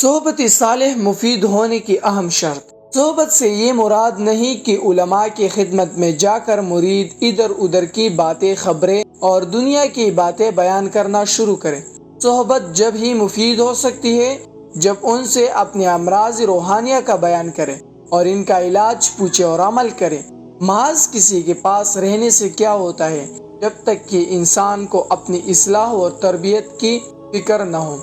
صحبت صالح مفید ہونے کی اہم شرط۔ صحبت سے یہ مراد نہیں کہ علماء کی خدمت میں جا کر مرید ادھر ادھر کی باتیں، خبریں اور دنیا کی باتیں بیان کرنا شروع کرے صحبت جب ہی مفید ہو سکتی ہے، جب ان سے اپنے امراض روحانیہ کا بیان کرے اور ان کا علاج، پوچھے اور عمل کرے محض کسی کے پاس رہنے سے کیا ہوتا ہے، جب تک کہ انسان کو اپنی اصلاح اور تربیت کی فکر نہ ہو۔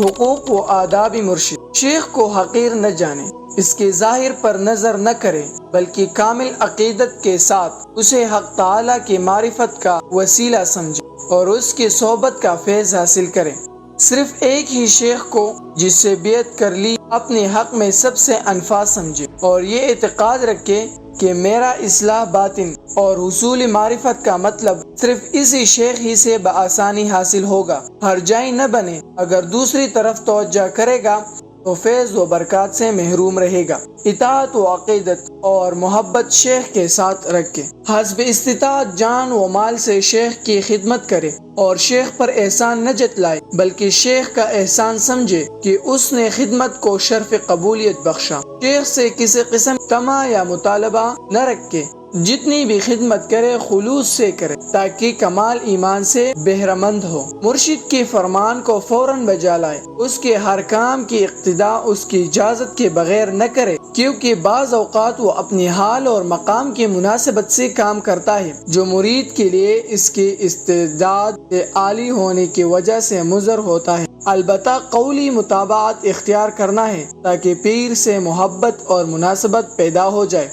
حقوق و آداب مرشد۔ شیخ کو حقیر نہ جانے، اس کے ظاہر پر نظر نہ کرے، بلکہ کامل عقیدت کے ساتھ اسے حق تعالی کی معرفت کا وسیلہ سمجھے اور اس کی صحبت کا فیض حاصل کرے۔ صرف ایک ہی شیخ کو جس سے بیعت کر لی، اپنے حق میں سب سے انفا سمجھے اور یہ اعتقاد رکھے کہ میرا اصلاح باطن اور حصول معرفت کا مطلب صرف اسی شیخ ہی سے بآسانی حاصل ہوگا۔ ہر جائیں نہ بنے، اگر دوسری طرف توجہ کرے گا، تو فیض و برکات سے محروم رہے گا۔ اطاعت و عقیدت اور محبت شیخ کے ساتھ رکھے حسب استطاعت جان و مال سے شیخ کی خدمت کرے اور شیخ پر احسان نہ جتلائے، بلکہ شیخ کا احسان سمجھے کہ اس نے خدمت کو شرف قبولیت بخشا۔ شیخ سے کسی قسم تما یا مطالبہ نہ رکھے، جتنی بھی خدمت کرے، خلوص سے کرے، تاکہ کمال ایمان سے بہرمند ہو۔ مرشد کے فرمان کو فوراً بجا لائے۔ اس کے ہر کام کی اقتدا اس کی اجازت کے بغیر نہ کرے، کیونکہ بعض اوقات وہ اپنی حال اور مقام کی مناسبت سے کام کرتا ہے۔ جو مرید کے لیے اس کی استعداد عالی ہونے کی وجہ سے مضر ہوتا ہے۔ البتہ قولی مطابعت اختیار کرنا ہے تاکہ پیر سے محبت اور مناسبت پیدا ہو جائے۔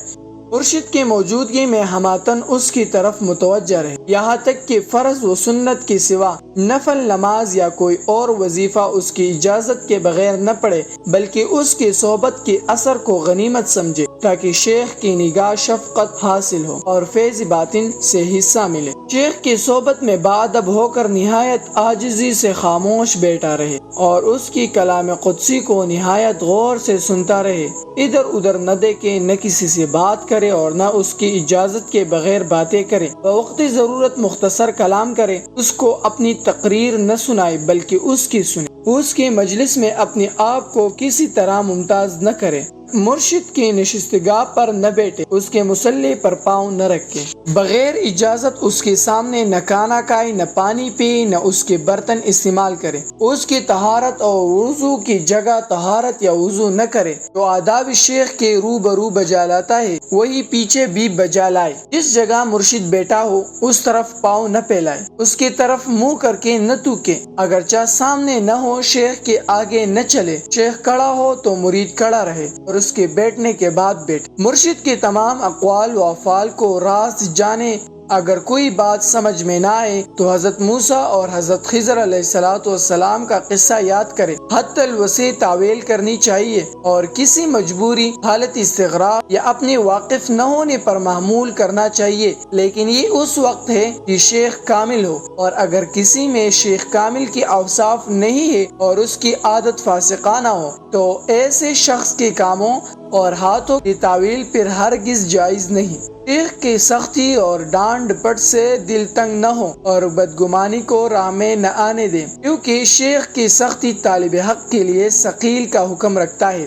مرشد کی موجودگی میں ہماتن اس کی طرف متوجہ رہے۔ یہاں تک کہ فرض و سنت کے سوا نفل نماز یا کوئی اور وظیفہ اس کی اجازت کے بغیر نہ پڑے، بلکہ اس کی صحبت کے اثر کو غنیمت سمجھے۔ تاکہ شیخ کی نگاہ شفقت حاصل ہو اور فیض باطن سے حصہ ملے۔ شیخ کی صحبت میں بادب ہو کر نہایت آجزی سے خاموش بیٹھا رہے اور اس کی کلام قدسی کو نہایت غور سے سنتا رہے۔ ادھر ادھر نہ دیکھے، نہ کسی سے بات کرے اور نہ اس کی اجازت کے بغیر باتیں کرے۔ وقتی ضرورت مختصر کلام کرے، اس کو اپنی تقریر نہ سنائے، بلکہ اس کی سنے۔ اس کے مجلس میں اپنے آپ کو کسی طرح ممتاز نہ کرے۔ مرشد کی نشستگاہ پر نہ بیٹھے، اس کے مسلح پر پاؤں نہ رکھے۔ بغیر اجازت اس کے سامنے نہ کانا کھائے، نہ پانی پی، نہ اس کے برتن استعمال کرے۔ اس کی طہارت اور وضو کی جگہ طہارت یا وضو نہ کرے۔ تو آداب شیخ کے رو برو بجا لاتا ہے، وہی پیچھے بھی بجا لائے۔ جس جگہ مرشد بیٹا ہو، اس طرف پاؤں نہ پھیلائے۔ اس کی طرف منہ کر کے نہ توکے اگرچہ سامنے نہ ہو، شیخ کے آگے نہ چلے۔ شیخ کڑا ہو تو مرید کڑا رہے۔ اور اس کے بیٹھنے کے بعد بیٹھے۔ مرشد کے تمام اقوال و افعال کو راز جانے اگر کوئی بات سمجھ میں نہ آئے تو حضرت موسا اور حضرت خضر علیہ السلاۃ والسلام کا قصہ یاد کرے حت الوسیع تعویل کرنی چاہیے اور کسی مجبوری، حالت استغراق یا اپنے واقف نہ ہونے پر معمول کرنا چاہیے۔ لیکن یہ اس وقت ہے کہ شیخ کامل ہو اور اگر کسی میں شیخ کامل کی اوصاف نہیں ہے اور اس کی عادت فاسقانہ ہو تو ایسے شخص کے کاموں اور ہاتھوں کی تعویل پھر ہرگز جائز نہیں۔ شیخ کی سختی اور ڈانڈ پٹ سے دل تنگ نہ ہو اور بدگمانی کو راہ میں نہ آنے دے کیونکہ شیخ کی سختی طالب حق کے لیے ثقیل کا حکم رکھتا ہے۔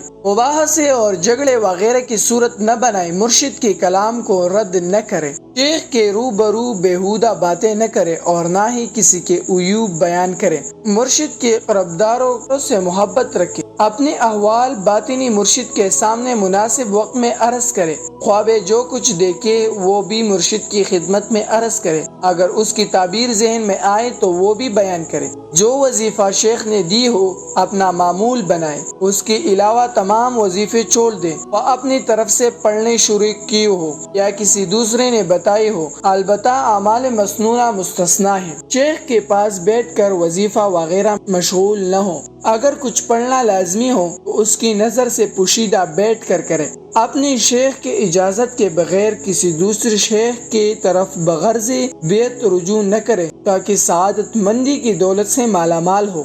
سے اور جھگڑے وغیرہ کی صورت نہ بنائے، مرشد کے کلام کو رد نہ کرے۔ شیخ کے رو برو بےحودہ باتیں نہ کرے اور نہ ہی کسی کے عیوب بیان کرے۔ مرشد کے قربداروں سے محبت رکھے۔ اپنے احوال باطنی مرشد کے سامنے مناسب وقت میں عرض کرے۔ خواب جو کچھ دیکھے وہ بھی مرشد کی خدمت میں عرض کرے۔ اگر اس کی تعبیر ذہن میں آئے تو وہ بھی بیان کرے۔ جو وظیفہ شیخ نے دی ہو، اپنا معمول بنائے۔ اس کے علاوہ تمام وظیفے چھوڑ دے۔ اور اپنی طرف سے پڑھنے شروع کی ہو۔ یا کسی دوسرے نے بتائی ہو۔ البتہ اعمال مصنوعہ مستثنا ہے شیخ کے پاس بیٹھ کر وظیفہ وغیرہ مشغول نہ ہو اگر کچھ پڑھنا لازمی ہو تو اس کی نظر سے پوشیدہ بیٹھ کر کرے اپنی شیخ کے اجازت کے بغیر کسی دوسرے شیخ کی طرف بغرضی بیت رجوع نہ کرے تاکہ سعادت مندی کی دولت سے مالا مال ہو۔